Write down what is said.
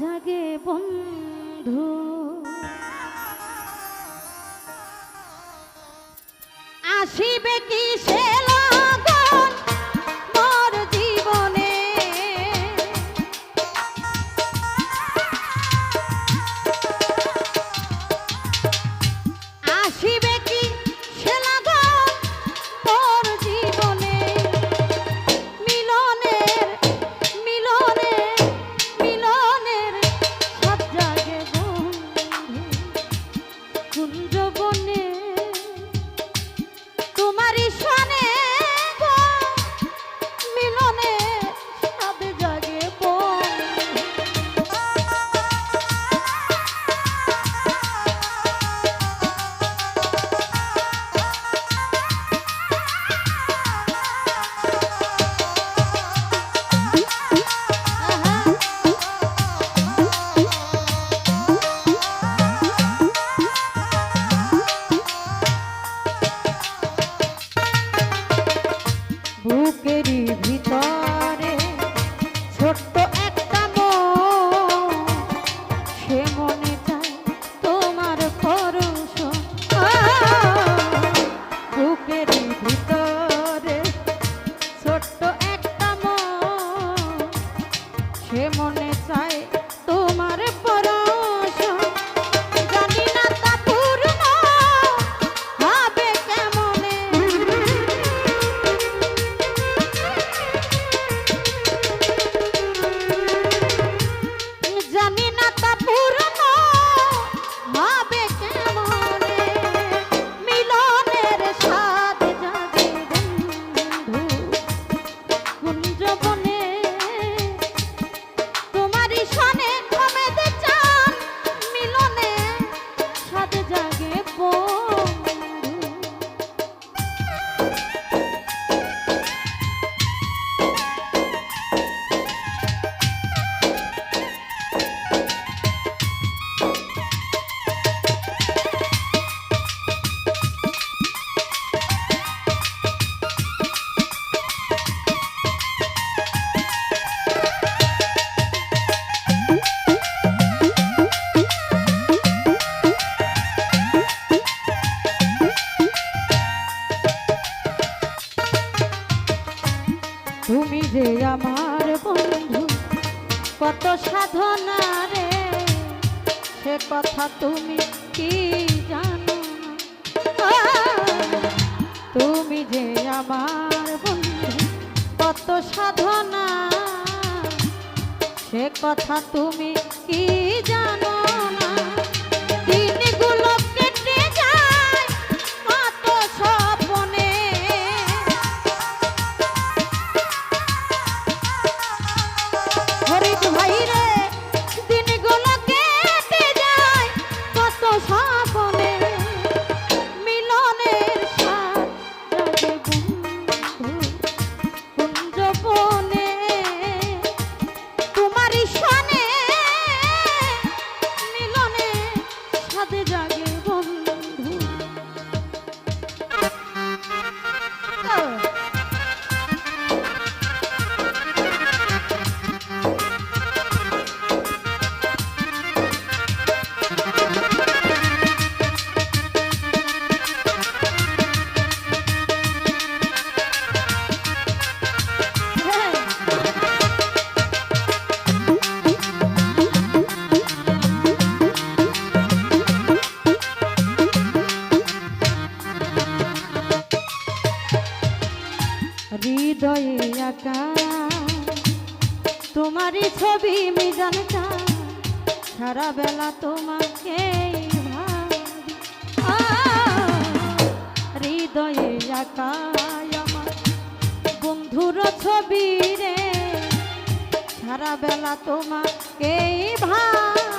জাগে বন্ধু। আসিবে কি সেল ভিতর। তুমি যে আমার বন্ধু, কত সাধনা রে। সে কথা তুমি কি জানো? তুমি যে আমার বন্ধু, কত সাধনা। সে কথা তুমি কি জানো? আঁকা তোমারই ছবি মিজানটা সারা বেলা তোমাকে হৃদয়ে একা বন্ধুর ছবি রে, সারা বেলা তোমাকে ভাই